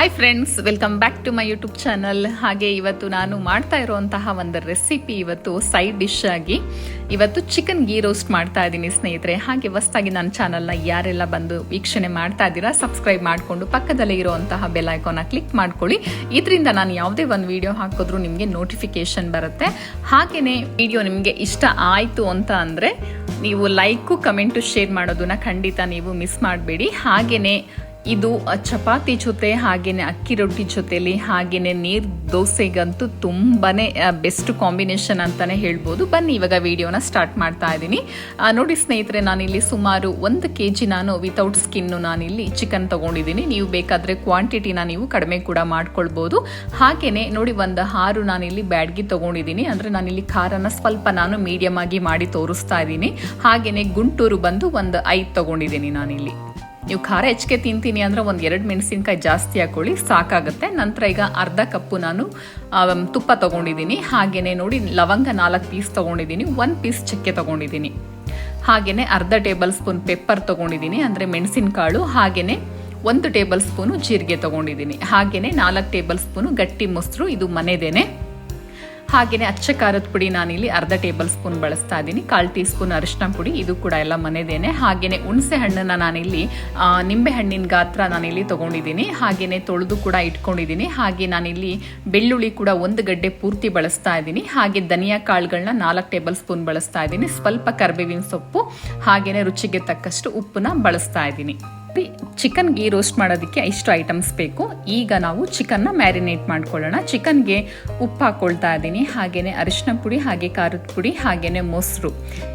Hi friends welcome back to my YouTube channel ಹಾಗೆ ಇವತ್ತು ನಾನು ಮಾಡ್ತಾ ಇರುವಂತಹ ಒಂದು ರೆಸಿಪಿ ಇವತ್ತು ಸೈಡ್ ಡಿಶ್ ಆಗಿ ಇವತ್ತು ಚಿಕನ್ ಗೀ ರೋಸ್ಟ್ ಮಾಡ್ತಾ ಇದ್ದೀನಿ ಸ್ನೇಹಿತರೆ. ಹಾಗೆ ಹೊಸ್ದಾಗಿ ನನ್ನ ಚಾನಲ್ನ ಯಾರೆಲ್ಲ ಬಂದು ವೀಕ್ಷಣೆ ಮಾಡ್ತಾ ಇದ್ದೀರಾ ಸಬ್ಸ್ಕ್ರೈಬ್ ಮಾಡಿಕೊಂಡು ಪಕ್ಕದಲ್ಲೇ ಇರುವಂತಹ ಬೆಲ್ ಐಕಾನ ಕ್ಲಿಕ್ ಮಾಡ್ಕೊಳ್ಳಿ. ಇದರಿಂದ ನಾನು ಯಾವುದೇ ಒಂದು ವಿಡಿಯೋ ಹಾಕಿದ್ರು ನಿಮಗೆ ನೋಟಿಫಿಕೇಶನ್ ಬರುತ್ತೆ. ಹಾಗೆಯೇ ವಿಡಿಯೋ ನಿಮಗೆ ಇಷ್ಟ ಆಯಿತು ಅಂತ ಅಂದರೆ ನೀವು ಲೈಕು ಕಮೆಂಟು ಶೇರ್ ಮಾಡೋದನ್ನ ಖಂಡಿತ ನೀವು ಮಿಸ್ ಮಾಡಬೇಡಿ. ಹಾಗೆಯೇ ಇದು ಚಪಾತಿ ಜೊತೆ, ಹಾಗೇನೆ ಅಕ್ಕಿ ರೊಟ್ಟಿ ಜೊತೆಲಿ, ಹಾಗೇನೆ ನೀರ್ ದೋಸೆಗಂತೂ ತುಂಬಾನೇ ಬೆಸ್ಟ್ ಕಾಂಬಿನೇಷನ್ ಅಂತಾನೆ ಹೇಳ್ಬೋದು. ಬನ್ನಿ, ಇವಾಗ ವಿಡಿಯೋನ ಸ್ಟಾರ್ಟ್ ಮಾಡ್ತಾ ಇದ್ದೀನಿ ನೋಡಿ ಸ್ನೇಹಿತರೆ, ನಾನಿಲ್ಲಿ ಸುಮಾರು ಒಂದು ಕೆ ಜಿ ನಾನು ವಿತೌಟ್ ಸ್ಕಿನ್ನು ನಾನಿಲ್ಲಿ ಚಿಕನ್ ತಗೊಂಡಿದ್ದೀನಿ ನೀವು ಬೇಕಾದರೆ ಕ್ವಾಂಟಿಟಿನ ನೀವು ಕಡಿಮೆ ಕೂಡ ಮಾಡ್ಕೊಳ್ಬೋದು. ಹಾಗೇನೆ ನೋಡಿ, ಒಂದು ಹಾರು ನಾನಿಲ್ಲಿ ಬ್ಯಾಡ್ಗಿ ತಗೊಂಡಿದ್ದೀನಿ ಅಂದರೆ ನಾನಿಲ್ಲಿ ಖಾರನ ಸ್ವಲ್ಪ ನಾನು ಮೀಡಿಯಮ್ ಆಗಿ ಮಾಡಿ ತೋರಿಸ್ತಾ ಇದ್ದೀನಿ ಹಾಗೇನೆ ಗುಂಟೂರು ಬಂದು ಒಂದು ಐದು ತಗೊಂಡಿದ್ದೀನಿ ನಾನಿಲ್ಲಿ. ನೀವು ಖಾರ ಹೆಚ್ಚಿಗೆ ತಿಂತೀನಿ ಅಂದರೆ ಒಂದು ಎರಡು ಮೆಣಸಿನ್ಕಾಯಿ ಜಾಸ್ತಿ ಹಾಕೊಳ್ಳಿ, ಸಾಕಾಗುತ್ತೆ. ನಂತರ ಈಗ ಅರ್ಧ ಕಪ್ಪು ನಾನು ತುಪ್ಪ ತೊಗೊಂಡಿದ್ದೀನಿ. ಹಾಗೆಯೇ ನೋಡಿ, ಲವಂಗ ನಾಲ್ಕು ಪೀಸ್ ತೊಗೊಂಡಿದ್ದೀನಿ, ಒಂದು ಪೀಸ್ ಚಕ್ಕೆ ತೊಗೊಂಡಿದ್ದೀನಿ. ಹಾಗೆಯೇ ಅರ್ಧ ಟೇಬಲ್ ಸ್ಪೂನ್ ಪೆಪ್ಪರ್ ತೊಗೊಂಡಿದ್ದೀನಿ, ಅಂದರೆ ಮೆಣಸಿನಕಾಳು. ಹಾಗೆಯೇ ಒಂದು ಟೇಬಲ್ ಸ್ಪೂನು ಜೀರಿಗೆ ತೊಗೊಂಡಿದ್ದೀನಿ. ಹಾಗೆಯೇ ನಾಲ್ಕು ಟೇಬಲ್ ಸ್ಪೂನು ಗಟ್ಟಿ ಮೊಸರು, ಇದು ಮನೆದೇನೆ. ಹಾಗೆಯೇ ಅಚ್ಚ ಖಾರದ ಪುಡಿ ನಾನಿಲ್ಲಿ ಅರ್ಧ ಟೇಬಲ್ ಸ್ಪೂನ್ ಬಳಸ್ತಾ ಇದ್ದೀನಿ, ಕಾಲು ಟೀ ಸ್ಪೂನ್ ಅರಿಶಿನ ಪುಡಿ, ಇದು ಕೂಡ ಎಲ್ಲ ಮನೆದೇನೆ. ಹಾಗೆಯೇ ಹುಣಸೆ ಹಣ್ಣನ್ನು ನಾನಿಲ್ಲಿ ನಿಂಬೆ ಹಣ್ಣಿನ ಗಾತ್ರ ನಾನಿಲ್ಲಿ ತೊಗೊಂಡಿದ್ದೀನಿ. ಹಾಗೆಯೇ ತೊಳೆದು ಕೂಡ ಇಟ್ಕೊಂಡಿದ್ದೀನಿ. ಹಾಗೆ ನಾನಿಲ್ಲಿ ಬೆಳ್ಳುಳ್ಳಿ ಕೂಡ ಒಂದು ಗಡ್ಡೆ ಪೂರ್ತಿ ಬಳಸ್ತಾ ಇದ್ದೀನಿ. ಹಾಗೆ ಧನಿಯಾ ಕಾಳುಗಳನ್ನ ನಾಲ್ಕು ಟೇಬಲ್ ಸ್ಪೂನ್ ಬಳಸ್ತಾ ಇದ್ದೀನಿ. ಸ್ವಲ್ಪ ಕರ್ಬೇವಿನ ಸೊಪ್ಪು ಹಾಗೆಯೇ ರುಚಿಗೆ ತಕ್ಕಷ್ಟು ಉಪ್ಪನ್ನ ಬಳಸ್ತಾ ಇದ್ದೀನಿ. ಚಿಕನ್ ಗೀ ರೋಸ್ಟ್ ಮಾಡೋದಕ್ಕೆ ಇಷ್ಟು ಐಟಮ್ಸ್ ಬೇಕು. ಈಗ ನಾವು ಚಿಕನ್ನ ಮ್ಯಾರಿನೇಟ್ ಮಾಡ್ಕೊಳ್ಳೋಣ. ಚಿಕನ್ಗೆ ಉಪ್ಪು ಹಾಕ್ಕೊಳ್ತಾ ಇದ್ದೀನಿ. ಹಾಗೆಯೇ ಅರಿಶಿನ ಪುಡಿ, ಹಾಗೆ ಖಾರದ ಪುಡಿ ಹಾಗೆಯೇ ಮೊಸರು.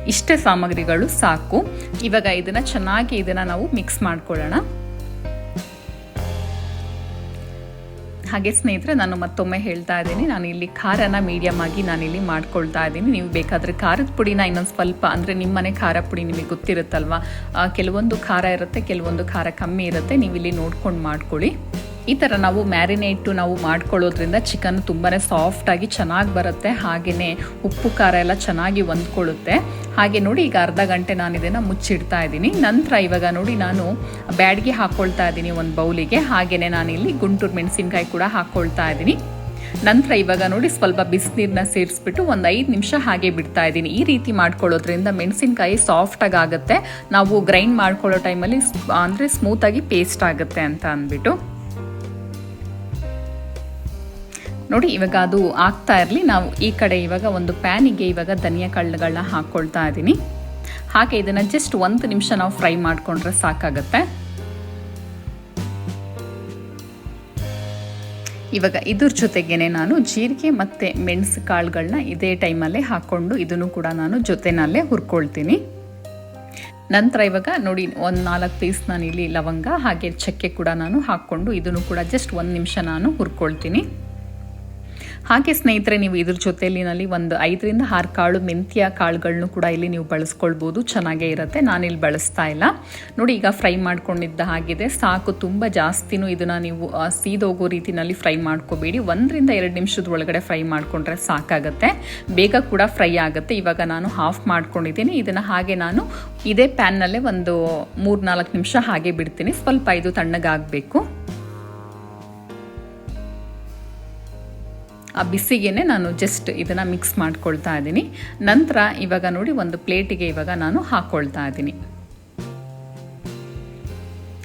ಇಷ್ಟೇ ಸಾಮಗ್ರಿಗಳು ಸಾಕು. ಇವಾಗ ಇದನ್ನು ಚೆನ್ನಾಗಿ ಇದನ್ನು ನಾವು ಮಿಕ್ಸ್ ಮಾಡ್ಕೊಳ್ಳೋಣ. ಹಾಗೆ ಸ್ನೇಹಿತರೆ, ನಾನು ಮತ್ತೊಮ್ಮೆ ಹೇಳ್ತಾ ಇದ್ದೀನಿ. ನಾನು ಇಲ್ಲಿ ಖಾರನ ಮೀಡಿಯಮ್ ಆಗಿ ನಾನಿಲ್ಲಿ ಮಾಡ್ಕೊಳ್ತಾ ಇದ್ದೀನಿ. ನೀವು ಬೇಕಾದರೆ ಖಾರದ ಪುಡಿನ ಇನ್ನೊಂದು ಸ್ವಲ್ಪ, ಅಂದರೆ ನಿಮ್ಮನೆ ಖಾರ ಪುಡಿ ನಿಮಗೆ ಗೊತ್ತಿರುತ್ತಲ್ವ? ಕೆಲವೊಂದು ಖಾರ ಇರುತ್ತೆ, ಕೆಲವೊಂದು ಖಾರ ಕಮ್ಮಿ ಇರುತ್ತೆ. ನೀವು ಇಲ್ಲಿ ನೋಡ್ಕೊಂಡು ಮಾಡ್ಕೊಳ್ಳಿ. ಈ ಥರ ನಾವು ಮ್ಯಾರಿನೇಟು ನಾವು ಮಾಡ್ಕೊಳ್ಳೋದ್ರಿಂದ ಚಿಕನ್ ತುಂಬಾ ಸಾಫ್ಟಾಗಿ ಚೆನ್ನಾಗಿ ಬರುತ್ತೆ ಹಾಗೆಯೇ ಉಪ್ಪು, ಖಾರ ಎಲ್ಲ ಚೆನ್ನಾಗಿ ಹೊಂದ್ಕೊಳ್ಳುತ್ತೆ. ಹಾಗೆ ನೋಡಿ ಈಗ ಅರ್ಧ ಗಂಟೆ ನಾನು ಇದನ್ನು ಮುಚ್ಚಿಡ್ತಾ ಇದ್ದೀನಿ. ನಂತರ ಇವಾಗ ನೋಡಿ ನಾನು ಬ್ಯಾಡ್ಗೆ ಹಾಕ್ಕೊಳ್ತಾ ಇದ್ದೀನಿ ಒಂದು ಬೌಲಿಗೆ. ಹಾಗೆಯೇ ನಾನಿಲ್ಲಿ ಗುಂಟೂರು ಮೆಣಸಿನ್ಕಾಯಿ ಕೂಡ ಹಾಕ್ಕೊಳ್ತಾ ಇದ್ದೀನಿ. ನಂತರ ಇವಾಗ ನೋಡಿ ಸ್ವಲ್ಪ ಬಿಸಿನೀರನ್ನ ಸೇರಿಸ್ಬಿಟ್ಟು ಒಂದು ಐದು ನಿಮಿಷ ಹಾಗೆ ಬಿಡ್ತಾ ಇದ್ದೀನಿ. ಈ ರೀತಿ ಮಾಡ್ಕೊಳ್ಳೋದ್ರಿಂದ ಮೆಣಸಿನ್ಕಾಯಿ ಸಾಫ್ಟಾಗಿ ಆಗುತ್ತೆ. ನಾವು ಗ್ರೈಂಡ್ ಮಾಡ್ಕೊಳ್ಳೋ ಟೈಮಲ್ಲಿ ಅಂದರೆ ಸ್ಮೂತಾಗಿ ಪೇಸ್ಟ್ ಆಗುತ್ತೆ ಅಂತ ಅಂದ್ಬಿಟ್ಟು. ನೋಡಿ, ಇವಾಗ ಅದು ಆಗ್ತಾ ಇರಲಿ. ನಾವು ಈ ಕಡೆ ಇವಾಗ ಒಂದು ಪ್ಯಾನಿಗೆ ಇವಾಗ ಧನಿಯಾ ಕಾಳುಗಳನ್ನ ಹಾಕ್ಕೊಳ್ತಾ ಇದ್ದೀನಿ. ಹಾಗೆ ಇದನ್ನು ಜಸ್ಟ್ ಒಂದು ನಿಮಿಷ ನಾವು ಫ್ರೈ ಮಾಡಿಕೊಂಡ್ರೆ ಸಾಕಾಗುತ್ತೆ. ಇವಾಗ ಇದ್ರ ಜೊತೆಗೇನೆ ನಾನು ಜೀರಿಗೆ ಮತ್ತು ಮೆಣಸು ಕಾಳುಗಳನ್ನ ಇದೇ ಟೈಮಲ್ಲೇ ಹಾಕ್ಕೊಂಡು ಇದನ್ನು ಕೂಡ ನಾನು ಜೊತೆನಲ್ಲೇ ಹುರ್ಕೊಳ್ತೀನಿ. ನಂತರ ಇವಾಗ ನೋಡಿ, ಒಂದು ನಾಲ್ಕು ಪೀಸ್ ನಾನು ಇಲ್ಲಿ ಲವಂಗ ಹಾಗೆ ಚಕ್ಕೆ ಕೂಡ ನಾನು ಹಾಕ್ಕೊಂಡು ಇದನ್ನು ಕೂಡ ಜಸ್ಟ್ ಒಂದು ನಿಮಿಷ ನಾನು ಹುರ್ಕೊಳ್ತೀನಿ. ಹಾಗೆ ಸ್ನೇಹಿತರೆ, ನೀವು ಇದ್ರ ಜೊತೆಯಲ್ಲಿ ನಲ್ಲಿ ಒಂದು ಐದರಿಂದ ಆರು ಕಾಳು ಮೆಂತ್ಯ ಕಾಳುಗಳನ್ನು ಕೂಡ ಇಲ್ಲಿ ನೀವು ಬಳಸ್ಕೊಳ್ಬೋದು. ಚೆನ್ನಾಗೇ ಇರುತ್ತೆ. ನಾನಿಲ್ಲಿ ಬಳಸ್ತಾ ಇಲ್ಲ. ನೋಡಿ, ಈಗ ಫ್ರೈ ಮಾಡ್ಕೊಂಡಿದ್ದ ಹಾಗಿದೆ. ಸಾಕು, ತುಂಬ ಜಾಸ್ತಿನೂ ಇದನ್ನು ನೀವು ಸೀದೋಗೋ ರೀತಿಯಲ್ಲಿ ಫ್ರೈ ಮಾಡ್ಕೋಬೇಡಿ. ಒಂದರಿಂದ ಎರಡು ನಿಮಿಷದ ಒಳಗಡೆ ಫ್ರೈ ಮಾಡಿಕೊಂಡ್ರೆ ಸಾಕಾಗುತ್ತೆ. ಬೇಗ ಕೂಡ ಫ್ರೈ ಆಗುತ್ತೆ. ಇವಾಗ ನಾನು ಹಾಫ್ ಮಾಡ್ಕೊಂಡಿದ್ದೀನಿ. ಇದನ್ನು ಹಾಗೆ ನಾನು ಇದೇ ಪ್ಯಾನ್ನಲ್ಲೇ ಒಂದು ಮೂರು ನಾಲ್ಕು ನಿಮಿಷ ಹಾಗೆ ಬಿಡ್ತೀನಿ. ಸ್ವಲ್ಪ ಇದು ತಣ್ಣಗಾಗಬೇಕು. ಆ ಬಿಸಿಗೆನೆ ನಾನು ಜಸ್ಟ್ ಇದನ್ನು ಮಿಕ್ಸ್ ಮಾಡ್ಕೊಳ್ತಾ ಇದ್ದೀನಿ. ನಂತರ ಇವಾಗ ನೋಡಿ ಒಂದು ಪ್ಲೇಟಿಗೆ ಇವಾಗ ನಾನು ಹಾಕ್ಕೊಳ್ತಾ ಇದ್ದೀನಿ.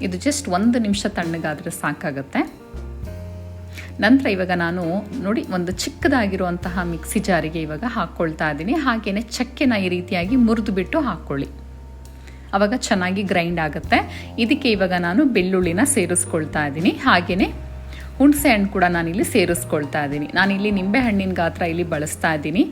ಇದು ಜಸ್ಟ್ ಒಂದು ನಿಮಿಷ ತಣ್ಣಗಾದರೆ ಸಾಕಾಗುತ್ತೆ. ನಂತರ ಇವಾಗ ನಾನು ನೋಡಿ ಒಂದು ಚಿಕ್ಕದಾಗಿರುವಂತಹ ಮಿಕ್ಸಿ ಜಾರಿಗೆ ಇವಾಗ ಹಾಕ್ಕೊಳ್ತಾ ಇದ್ದೀನಿ. ಹಾಗೆಯೇ ಚಕ್ಕೆನ ಈ ರೀತಿಯಾಗಿ ಮುರಿದು ಬಿಟ್ಟು ಹಾಕ್ಕೊಳ್ಳಿ ಆವಾಗ ಚೆನ್ನಾಗಿ ಗ್ರೈಂಡ್ ಆಗುತ್ತೆ. ಇದಕ್ಕೆ ಇವಾಗ ನಾನು ಬೆಳ್ಳುಳ್ಳಿನ ಸೇರಿಸ್ಕೊಳ್ತಾ ಇದ್ದೀನಿ. ಹಾಗೆಯೇ ಹುಣಸೆ ಹಣ್ಣು ಕೂಡ ನಾನಿಲ್ಲಿ ಸೇರಿಸ್ಕೊಳ್ತಾ ಇದ್ದೀನಿ. ನಾನಿಲ್ಲಿ ನಿಂಬೆ ಹಣ್ಣಿನ ಗಾತ್ರ ಇಲ್ಲಿ ಬಳಸ್ತಾ ಇದ್ದೀನಿ.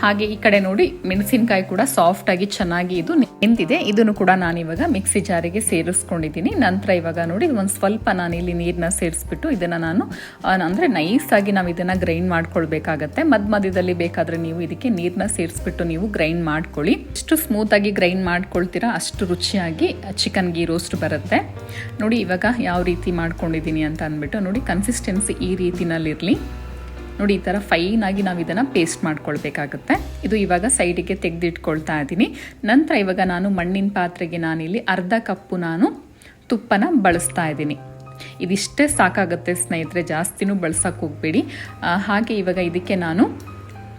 ಹಾಗೆ ಈ ಕಡೆ ನೋಡಿ, ಮೆಣಸಿನಕಾಯಿ ಕೂಡ ಸಾಫ್ಟ್ ಆಗಿ ಚೆನ್ನಾಗಿ ಇದು ನಿಂತಿದೆ ಇದನ್ನು ಕೂಡ ನಾನು ಇವಾಗ ಮಿಕ್ಸಿ ಜಾರಿಗೆ ಸೇರಿಸ್ಕೊಂಡಿದ್ದೀನಿ. ನಂತರ ಇವಾಗ ನೋಡಿ, ಒಂದು ಸ್ವಲ್ಪ ನಾನು ಇಲ್ಲಿ ನೀರನ್ನ ಸೇರಿಸ್ಬಿಟ್ಟು ಇದನ್ನು ನಾನು ಅಂದರೆ ನೈಸಾಗಿ ನಾವು ಇದನ್ನು ಗ್ರೈಂಡ್ ಮಾಡ್ಕೊಳ್ಬೇಕಾಗತ್ತೆ. ಮಧ್ಯ ಮಧ್ಯದಲ್ಲಿ ಬೇಕಾದರೆ ನೀವು ಇದಕ್ಕೆ ನೀರನ್ನ ಸೇರಿಸ್ಬಿಟ್ಟು ನೀವು ಗ್ರೈಂಡ್ ಮಾಡ್ಕೊಳ್ಳಿ. ಎಷ್ಟು ಸ್ಮೂತಾಗಿ ಗ್ರೈಂಡ್ ಮಾಡ್ಕೊಳ್ತೀರಾ ಅಷ್ಟು ರುಚಿಯಾಗಿ ಚಿಕನ್ ಗೀ ರೋಸ್ಟ್ ಬರುತ್ತೆ. ನೋಡಿ, ಇವಾಗ ಯಾವ ರೀತಿ ಮಾಡ್ಕೊಂಡಿದ್ದೀನಿ ಅಂತ ಅಂದ್ಬಿಟ್ಟು ನೋಡಿ ಕನ್ಸಿಸ್ಟೆನ್ಸಿ ಈ ರೀತಿನಲ್ಲಿರಲಿ. ನೋಡಿ, ಈ ಥರ ಫೈನಾಗಿ ನಾವು ಇದನ್ನು ಪೇಸ್ಟ್ ಮಾಡ್ಕೊಳ್ಬೇಕಾಗುತ್ತೆ. ಇದು ಇವಾಗ ಸೈಡಿಗೆ ತೆಗೆದಿಟ್ಕೊಳ್ತಾ ಇದ್ದೀನಿ. ನಂತರ ಇವಾಗ ನಾನು ಮಣ್ಣಿನ ಪಾತ್ರೆಗೆ ನಾನಿಲ್ಲಿ ಅರ್ಧ ಕಪ್ಪು ನಾನು ತುಪ್ಪನ ಬಳಸ್ತಾ ಇದ್ದೀನಿ. ಇದಿಷ್ಟೇ ಸಾಕಾಗುತ್ತೆ ಸ್ನೇಹಿತರೆ, ಜಾಸ್ತಿನೂ ಬಳಸೋಕೆ ಹೋಗಬೇಡಿ. ಹಾಗೆ ಇವಾಗ ಇದಕ್ಕೆ ನಾನು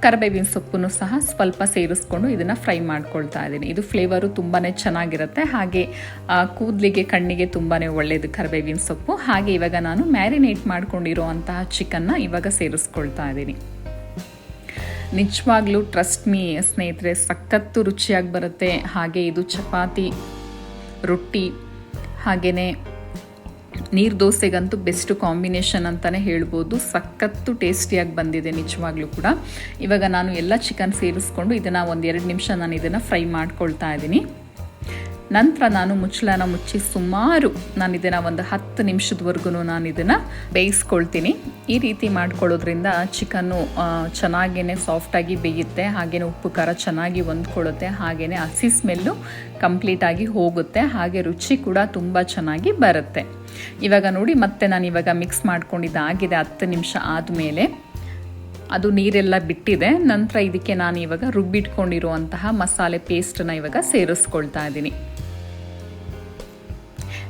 ಕರಿಬೇವಿನ ಸೊಪ್ಪನ್ನು ಸಹ ಸ್ವಲ್ಪ ಸೇರಿಸ್ಕೊಂಡು ಇದನ್ನು ಫ್ರೈ ಮಾಡ್ಕೊಳ್ತಾ ಇದ್ದೀನಿ. ಇದು ಫ್ಲೇವರು ತುಂಬಾ ಚೆನ್ನಾಗಿರುತ್ತೆ. ಹಾಗೆ ಕೂದಲಿಗೆ, ಕಣ್ಣಿಗೆ ತುಂಬಾ ಒಳ್ಳೆಯದು ಕರಿಬೇವಿನ ಸೊಪ್ಪು. ಹಾಗೆ ಇವಾಗ ನಾನು ಮ್ಯಾರಿನೇಟ್ ಮಾಡ್ಕೊಂಡಿರೋ ಅಂತಹ ಚಿಕನ್ನ ಇವಾಗ ಸೇರಿಸ್ಕೊಳ್ತಾ ಇದ್ದೀನಿ. ನಿಜವಾಗ್ಲೂ ಟ್ರಸ್ಟ್ ಮೀ ಸ್ನೇಹಿತರೆ, ಸಖತ್ತು ರುಚಿಯಾಗಿ ಬರುತ್ತೆ. ಹಾಗೆ ಇದು ಚಪಾತಿ, ರೊಟ್ಟಿ ಹಾಗೆಯೇ ನೀರು ದೋಸೆಗಂತೂ ಬೆಸ್ಟ್ ಕಾಂಬಿನೇಷನ್ ಅಂತಲೇ ಹೇಳ್ಬೋದು. ಸಖತ್ತು ಟೇಸ್ಟಿಯಾಗಿ ಬಂದಿದೆ ನಿಜವಾಗ್ಲೂ ಕೂಡ. ಇವಾಗ ನಾನು ಎಲ್ಲ ಚಿಕನ್ ಸೇರಿಸ್ಕೊಂಡು ಇದನ್ನು ಒಂದು ಎರಡು ನಿಮಿಷ ನಾನು ಇದನ್ನು ಫ್ರೈ ಮಾಡ್ಕೊಳ್ತಾ ಇದ್ದೀನಿ. ನಂತರ ನಾನು ಮುಚ್ಚಳನ ಮುಚ್ಚಿ ಸುಮಾರು ನಾನು ಇದನ್ನು ಒಂದು ಹತ್ತು ನಿಮಿಷದವರೆಗೂ ನಾನು ಇದನ್ನು ಬೇಯಿಸ್ಕೊಳ್ತೀನಿ. ಈ ರೀತಿ ಮಾಡ್ಕೊಳ್ಳೋದ್ರಿಂದ ಚಿಕನ್ನು ಚೆನ್ನಾಗೇ ಸಾಫ್ಟಾಗಿ ಬೇಯುತ್ತೆ ಹಾಗೆಯೇ ಉಪ್ಪು ಖಾರ ಚೆನ್ನಾಗಿ ಹೊಂದ್ಕೊಳ್ಳುತ್ತೆ ಹಾಗೆಯೇ ಹಸಿ ಸ್ಮೆಲ್ಲು ಕಂಪ್ಲೀಟಾಗಿ ಹೋಗುತ್ತೆ. ಹಾಗೆ ರುಚಿ ಕೂಡ ತುಂಬ ಚೆನ್ನಾಗಿ ಬರುತ್ತೆ. ಇವಾಗ ನೋಡಿ, ಮತ್ತೆ ನಾನು ಇವಾಗ ಮಿಕ್ಸ್ ಮಾಡ್ಕೊಂಡಿದ್ದಾಗಿದೆ ಹತ್ತು ನಿಮಿಷ ಆದಮೇಲೆ. ಅದು ನೀರೆಲ್ಲ ಬಿಟ್ಟಿದೆ. ನಂತರ ಇದಕ್ಕೆ ನಾನು ಇವಾಗ ರುಬ್ಬಿಟ್ಕೊಂಡಿರುವಂತಹ ಮಸಾಲೆ ಪೇಸ್ಟನ್ನ ಇವಾಗ ಸೇರಿಸ್ಕೊಳ್ತಾ ಇದ್ದೀನಿ.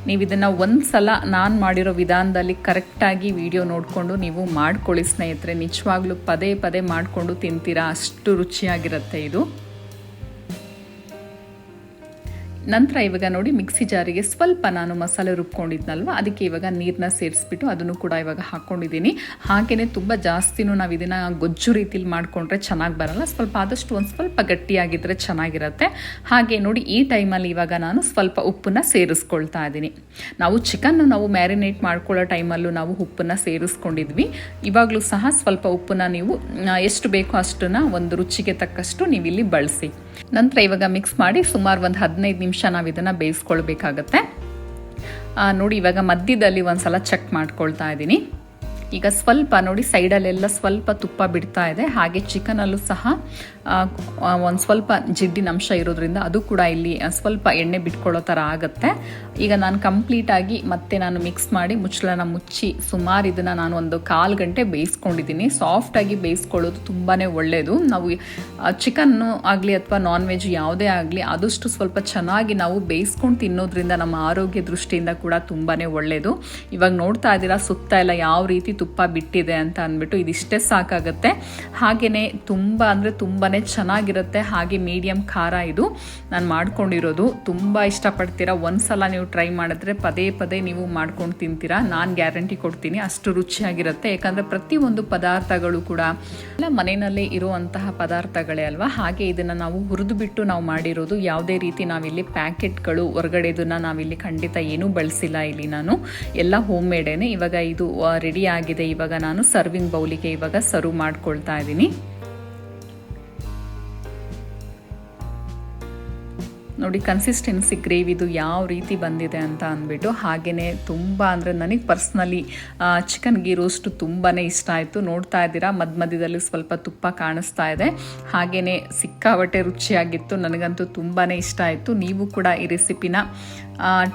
ನೀವು ಇದನ್ನು ಒಂದು ಸಲ ನಾನು ಮಾಡಿರೋ ವಿಧಾನದಲ್ಲಿ ಕರೆಕ್ಟಾಗಿ ವಿಡಿಯೋ ನೋಡಿಕೊಂಡು ನೀವು ಮಾಡ್ಕೊಳ್ಳಿ ಸ್ನೇಹಿತರೆ. ನಿಜವಾಗ್ಲೂ ಪದೇ ಪದೇ ಮಾಡಿಕೊಂಡು ತಿಂತೀರಾ. ಅಷ್ಟು ರುಚಿಯಾಗಿರುತ್ತೆ ಇದು. ನಂತರ ಇವಾಗ ನೋಡಿ ಮಿಕ್ಸಿ ಜಾರಿಗೆ ಸ್ವಲ್ಪ ನಾನು ಮಸಾಲೆ ರುಬ್ಕೊಂಡಿದ್ನಲ್ವ? ಅದಕ್ಕೆ ಇವಾಗ ನೀರನ್ನ ಸೇರಿಸ್ಬಿಟ್ಟು ಅದನ್ನು ಕೂಡ ಇವಾಗ ಹಾಕ್ಕೊಂಡಿದ್ದೀನಿ ಹಾಗೆಯೇ ತುಂಬ ಜಾಸ್ತಿನೂ ನಾವು ಇದನ್ನು ಗೊಜ್ಜು ರೀತಿಲಿ ಮಾಡಿಕೊಂಡ್ರೆ ಚೆನ್ನಾಗಿ ಬರಲ್ಲ. ಸ್ವಲ್ಪ ಆದಷ್ಟು ಒಂದು ಸ್ವಲ್ಪ ಗಟ್ಟಿಯಾಗಿದ್ದರೆ ಚೆನ್ನಾಗಿರುತ್ತೆ. ಹಾಗೆ ನೋಡಿ ಈ ಟೈಮಲ್ಲಿ ಇವಾಗ ನಾನು ಸ್ವಲ್ಪ ಉಪ್ಪನ್ನ ಸೇರಿಸ್ಕೊಳ್ತಾ ಇದ್ದೀನಿ. ನಾವು ಚಿಕನ್ನು ನಾವು ಮ್ಯಾರಿನೇಟ್ ಮಾಡ್ಕೊಳ್ಳೋ ಟೈಮಲ್ಲೂ ನಾವು ಉಪ್ಪನ್ನು ಸೇರಿಸ್ಕೊಂಡಿದ್ವಿ. ಇವಾಗಲೂ ಸಹ ಸ್ವಲ್ಪ ಉಪ್ಪನ್ನು ನೀವು ಎಷ್ಟು ಬೇಕೋ ಅಷ್ಟನ್ನು ಒಂದು ರುಚಿಗೆ ತಕ್ಕಷ್ಟು ನೀವು ಇಲ್ಲಿ ಬಳಸಿ. ನಂತರ ಇವಾಗ ಮಿಕ್ಸ್ ಮಾಡಿ ಸುಮಾರು ಒಂದು ಹದಿನೈದು ನಿಮಿಷ ನಾವು ಇದನ್ನು ಬೇಯಿಸ್ಕೊಳ್ಬೇಕಾಗತ್ತೆ. ನೋಡಿ ಇವಾಗ ಮಧ್ಯದಲ್ಲಿ ಒಂದ್ಸಲ ಚೆಕ್ ಮಾಡ್ಕೊಳ್ತಾ ಇದ್ದೀನಿ. ಈಗ ಸ್ವಲ್ಪ ನೋಡಿ ಸೈಡಲ್ಲೆಲ್ಲ ಸ್ವಲ್ಪ ತುಪ್ಪ ಬಿಡ್ತಾ ಇದೆ. ಹಾಗೆ ಚಿಕನಲ್ಲೂ ಸಹ ಒಂದು ಸ್ವಲ್ಪ ಜಿಡ್ಡಿನ ಅಂಶ ಇರೋದ್ರಿಂದ ಅದು ಕೂಡ ಇಲ್ಲಿ ಸ್ವಲ್ಪ ಎಣ್ಣೆ ಬಿಟ್ಕೊಳ್ಳೋ ಥರ ಆಗುತ್ತೆ. ಈಗ ನಾನು ಕಂಪ್ಲೀಟಾಗಿ ಮತ್ತೆ ನಾನು ಮಿಕ್ಸ್ ಮಾಡಿ ಮುಚ್ಚಳನ ಮುಚ್ಚಿ ಸುಮಾರು ಇದನ್ನು ನಾನು ಒಂದು ಕಾಲು ಗಂಟೆ ಬೇಯಿಸ್ಕೊಂಡಿದ್ದೀನಿ. ಸಾಫ್ಟಾಗಿ ಬೇಯಿಸ್ಕೊಳ್ಳೋದು ತುಂಬಾ ಒಳ್ಳೆಯದು ನಾವು ಚಿಕನ್ನು ಆಗಲಿ ಅಥವಾ ನಾನ್ ವೆಜ್ ಯಾವುದೇ ಆಗಲಿ ಆದಷ್ಟು ಸ್ವಲ್ಪ ಚೆನ್ನಾಗಿ ನಾವು ಬೇಯಿಸ್ಕೊಂಡು ತಿನ್ನೋದ್ರಿಂದ ನಮ್ಮ ಆರೋಗ್ಯ ದೃಷ್ಟಿಯಿಂದ ಕೂಡ ತುಂಬಾ ಒಳ್ಳೆಯದು ಇವಾಗ ನೋಡ್ತಾ ಇದ್ದೀರಾ, ಸುತ್ತ ಎಲ್ಲ ಯಾವ ರೀತಿ ತುಪ್ಪ ಬಿಟ್ಟಿದೆ ಅಂತ ಅಂದ್ಬಿಟ್ಟು ಇದಿಷ್ಟೇ ಸಾಕಾಗುತ್ತೆ. ಹಾಗೆಯೇ ತುಂಬ ಅಂದರೆ ತುಂಬಾ ಚೆನ್ನಾಗಿರುತ್ತೆ. ಹಾಗೆ ಮೀಡಿಯಮ್ ಖಾರ ಇದು. ನಾನು ಮಾಡ್ಕೊಂಡಿರೋದು ತುಂಬ ಇಷ್ಟಪಡ್ತೀರಾ? ಒಂದ್ಸಲ ನೀವು ಟ್ರೈ ಮಾಡಿದ್ರೆ ಪದೇ ಪದೇ ನೀವು ಮಾಡ್ಕೊಂಡು ತಿಂತೀರಾ? ನಾನು ಗ್ಯಾರಂಟಿ ಕೊಡ್ತೀನಿ. ಅಷ್ಟು ರುಚಿಯಾಗಿರುತ್ತೆ. ಯಾಕಂದರೆ ಪ್ರತಿಯೊಂದು ಪದಾರ್ಥಗಳು ಕೂಡ ಎಲ್ಲ ಮನೆಯಲ್ಲೇ ಇರುವಂತಹ ಪದಾರ್ಥಗಳೇ ಅಲ್ವಾ? ಹಾಗೆ ಇದನ್ನು ನಾವು ಹುರಿದು ಬಿಟ್ಟು ನಾವು ಮಾಡಿರೋದು ಯಾವುದೇ ರೀತಿ ನಾವಿಲ್ಲಿ ಪ್ಯಾಕೆಟ್ಗಳು ಹೊರಗಡೆದನ್ನ ನಾವಿಲ್ಲಿ ಖಂಡಿತ ಏನೂ ಬಳಸಿಲ್ಲ ಇಲ್ಲಿ ನಾನು. ಎಲ್ಲ ಹೋಮ್ ಮೇಡೇನೆ ಇವಾಗ ಇದು ರೆಡಿ ಆಗಿದೆ ಇವಾಗ ನಾನು ಸರ್ವಿಂಗ್ ಬೌಲಿಗೆ ಇವಾಗ ಸರ್ವ್ ಮಾಡ್ಕೊಳ್ತಾ ಇದ್ದೀನಿ. ನೋಡಿ ಕನ್ಸಿಸ್ಟೆನ್ಸಿ ಗ್ರೇವಿದು ಯಾವ ರೀತಿ ಬಂದಿದೆ ಅಂತ ಅಂದ್ಬಿಟ್ಟು ಹಾಗೆಯೇ ತುಂಬ ಅಂದರೆ ನನಗೆ ಪರ್ಸ್ನಲಿ ಚಿಕನ್ ಗೀ ರೋಸ್ಟು ತುಂಬಾ ಇಷ್ಟ ಆಯಿತು. ನೋಡ್ತಾ ಇದ್ದೀರಾ ಮಧ್ಯ ಮಧ್ಯದಲ್ಲಿ ಸ್ವಲ್ಪ ತುಪ್ಪ ಕಾಣಿಸ್ತಾ ಇದೆ. ಹಾಗೆಯೇ ಸಿಕ್ಕಾಬಟ್ಟೆ ರುಚಿಯಾಗಿತ್ತು. ನನಗಂತೂ ತುಂಬಾ ಇಷ್ಟ ಆಯಿತು. ನೀವು ಕೂಡ ಈ ರೆಸಿಪಿನ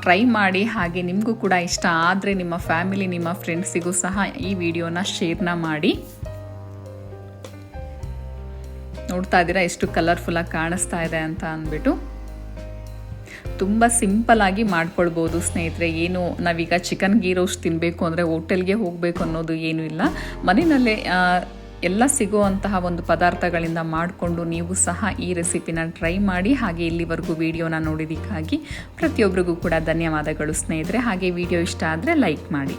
ಟ್ರೈ ಮಾಡಿ, ಹಾಗೆ ನಿಮಗೂ ಕೂಡ ಇಷ್ಟ ಆದರೆ ನಿಮ್ಮ ಫ್ಯಾಮಿಲಿ ನಿಮ್ಮ ಫ್ರೆಂಡ್ಸಿಗೂ ಸಹ ಈ ವಿಡಿಯೋನ ಶೇರ್ನ ಮಾಡಿ. ನೋಡ್ತಾ ಇದ್ದೀರಾ, ಎಷ್ಟು ಕಲರ್ಫುಲ್ಲಾಗಿ ಕಾಣಿಸ್ತಾ ಇದೆ ಅಂತ ಅಂದ್ಬಿಟ್ಟು. ತುಂಬ ಸಿಂಪಲ್ ಆಗಿ ಮಾಡ್ಕೊಳ್ಬೋದು ಸ್ನೇಹಿತರೆ. ಏನು ನಾವೀಗ ಚಿಕನ್ ಗೀ ರೋಸ್ಟ್ ತಿನ್ನಬೇಕು ಅಂದರೆ ಹೋಟೆಲ್ಗೆ ಹೋಗಬೇಕು ಅನ್ನೋದು ಏನೂ ಇಲ್ಲ. ಮನೆಯಲ್ಲೇ ಎಲ್ಲ ಸಿಗುವಂತಹ ಒಂದು ಪದಾರ್ಥಗಳಿಂದ ಮಾಡಿಕೊಂಡು ನೀವು ಸಹ ಈ ರೆಸಿಪಿನ ಟ್ರೈ ಮಾಡಿ, ಹಾಗೆ ಇಲ್ಲಿವರೆಗೂ ವಿಡಿಯೋನ ನೋಡಿದ್ದಕ್ಕಾಗಿ ಪ್ರತಿಯೊಬ್ಬರಿಗೂ ಕೂಡ ಧನ್ಯವಾದಗಳು ಸ್ನೇಹಿತರೆ. ಹಾಗೆ ವಿಡಿಯೋ ಇಷ್ಟ ಆದರೆ ಲೈಕ್ ಮಾಡಿ.